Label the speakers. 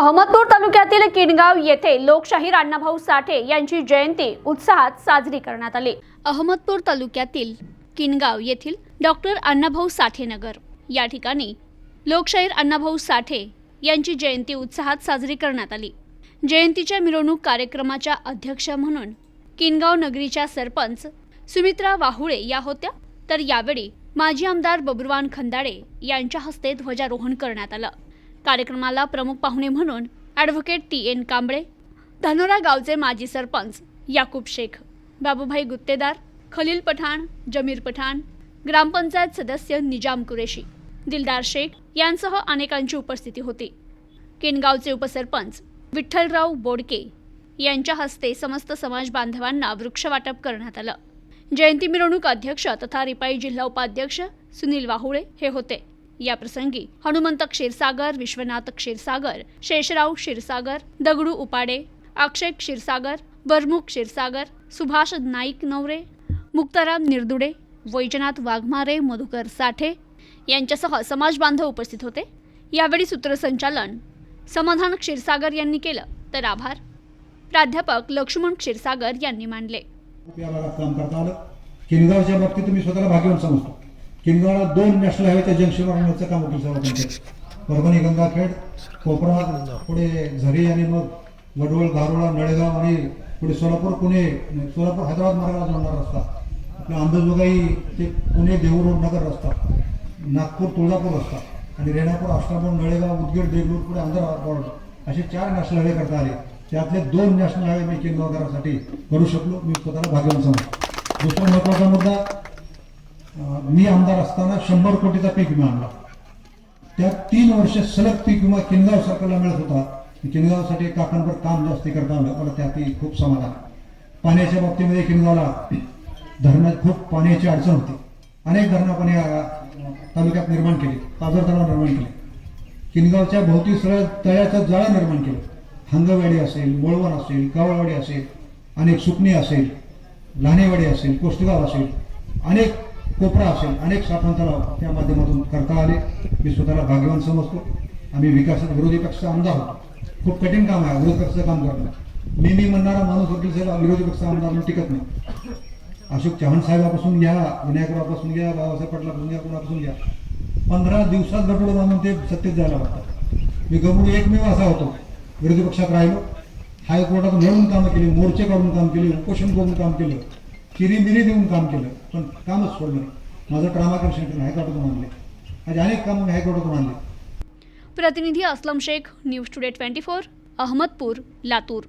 Speaker 1: अहमदपूर तालुक्यातील किनगाव येथे लोकशाहीर अण्णाभाऊ साठे यांची जयंती उत्साहात साजरी करण्यात आली. अहमदपूर तालुक्यातील किनगाव येथील डॉक्टर अण्णाभाऊ साठे नगर. या ठिकाणी लोकशाहीर अण्णाभाऊ साठे यांची जयंती उत्साहात साजरी करण्यात आली. जयंतीच्या मिरवणूक कार्यक्रमाच्या अध्यक्ष म्हणून किनगाव नगरीच्या सरपंच सुमित्रा वाहुळे या होत्या. तर यावेळी माजी आमदार बबुरवान खंदाडे यांच्या हस्ते ध्वजारोहण करण्यात आलं. कार्यक्रमाला प्रमुख पाहुणे म्हणून advocate T N Kamble Dhanora गावचे माजी सरपंच याकूब शेख बाबूभाई गुत्तेदार खलील पठाण जमीर पठाण ग्रामपंचायत सदस्य निजाम कुरेशी दिलदार शेख यांसह अनेकांची उपस्थिती होती. किनगावचे उपसरपंच विठ्ठलराव बोडके यांच्या हस्ते समस्त समाज बांधवांना वृक्षवाटप करण्यात आलं. जयंती मिरवणूक अध्यक्ष तथा रिपाई जिल्हा उपाध्यक्ष सुनील वाहुळे हे होते. याप्रसंगी हनुमंत क्षीरसागर विश्वनाथ क्षीरसागर शेषराव क्षीरसागर दगडू उपाडे अक्षय क्षीरसागर वरमुख क्षीरसागर सुभाष नाईक नवरे मुक्ताराम निर्दुडे वैजनाथ वाघमारे मधुकर साठे यांच्यासह समाज बांधव उपस्थित होते. यावेळी सूत्रसंचालन समाधान क्षीरसागर यांनी केलं. तर आभार. प्राध्यापक लक्ष्मण क्षीरसागर यांनी मानले
Speaker 2: काम करता आलं. किनगावच्या बाबतीत तुम्ही स्वतःला भाग्यवान समजतो. किनगावला दोन नॅशनल हायवेच्या जंक्शनवर आणण्याचं काम वकील सर केलं परभणी गंगाखेड कोपरा पुढे झरी आणि मग वडवळ धारोळा नळेगाव आणि पुढे सोलापूर पुणे सोलापूर हैदराबाद मार्गाला जोडणार रस्ता. आपला अंबेजोगाई ते पुणे देऊळ नगर रस्ता. नागपूर तुळजापूर रस्ता. आणि रेणापूर आष्टापूर नळेगाव उदगीर देगलूर पुढे आंध्र बॉर्डर असे चार नॅशनल हायवे करता आले. त्यातले दोन नॅशनल हायवे मी केंद्र करू शकलो. मी स्वतःला भाग्यवान सांगतो दुसरा महत्त्वाचा मुद्दा मी आमदार असताना शंभर कोटीचा पीक विमा आणला. त्या तीन वर्ष सलग पीक विमा किनगाव सरकारला मिळत होता. किनगावसाठी काकांवर काम जास्ती करता आलं. मला त्यातही खूप समाधान. पाण्याच्या बाबतीमध्ये किनगावला धरणात खूप पाण्याची अडचण होती. अनेक धरणं आपण या तालुक्यात निर्माण केली. पाझर तलाव निर्माण केले. किनगावच्या भोवती सरळ तळ्याचं जाळं निर्माण केलं. हंगवाडी असेल मोळवण असेल कावळवाडी असेल अनेक सुकणी असेल लहानेवाडी असेल कोष्टगाव असेल अनेक कोपरा असेल अनेक स्थापन तलाव त्या माध्यमातून करता आले. मी स्वतःला भाग्यवान समजतो. आम्ही विकासात विरोधी पक्षाचा आमदार होतो खूप कठीण काम आहे विरोधी पक्षाचं काम करणं. मी मी म्हणणारा माणूस वकील सर विरोधी पक्षाचा आमदार म्हणून टिकत नाही. अशोक चव्हाण साहेबापासून घ्या विनायकरावपासून घ्या बाबासाहेब पाटलापासून घ्या कोणापासून घ्या. पंधरा दिवसात गडबड बांधून ते सत्तेत जायला लागतात. मी गमून एकमेव असा होतो. विरोधी पक्षात राहिलो. हायकोर्टात मिळून कामं केली मोर्चे काढून काम केले उपोषण करून काम केलं. किरीमिरी देऊन काम केलं. पण कामच सोडलं माझं ट्रामा सेंटर हायकोर्टातून आणले. आज अनेक काम हायकोर्टातून आणले.
Speaker 1: प्रतिनिधी Aslam Shaikh news today twenty four Ahmedpur Latur.